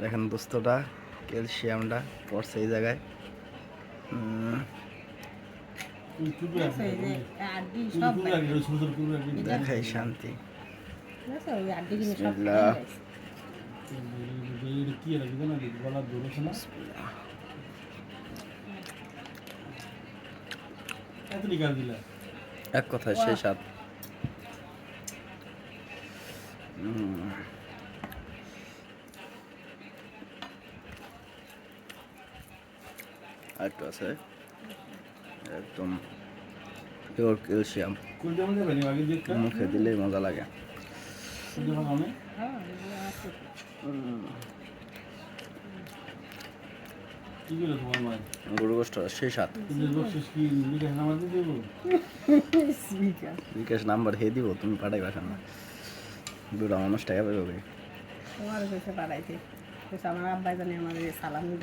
দেখেন দোস্তটা ক্যালসিয়ামটা পড়ছে এই জায়গায়। দেখাই শান্তি। বুঝছ ওই আড্ডি কিনে সব বিসমিল্লাহ। কি রাখবে না গলার দৌড়ছে না এত নিকাল দিলা এক কথায় সেই সাত উম, আরেকটু আছে। একদম পিওর ক্যালসিয়াম মুখে দিলেই মজা লাগে। হ্যাঁ গরু গোষ্ঠ সেই সাত কিন্তু বকশিস কি নিকাশ নামাজ দিয়ে দেবো স্পিকার বিকাশ নাম্বার হে দিব তুমি পাঠাই পাঠান না বুড়া মানুষ টাকা পাবে তোমার কাছে পাঠাইতে আমার আব্বাই জানি আমার সালাম দিল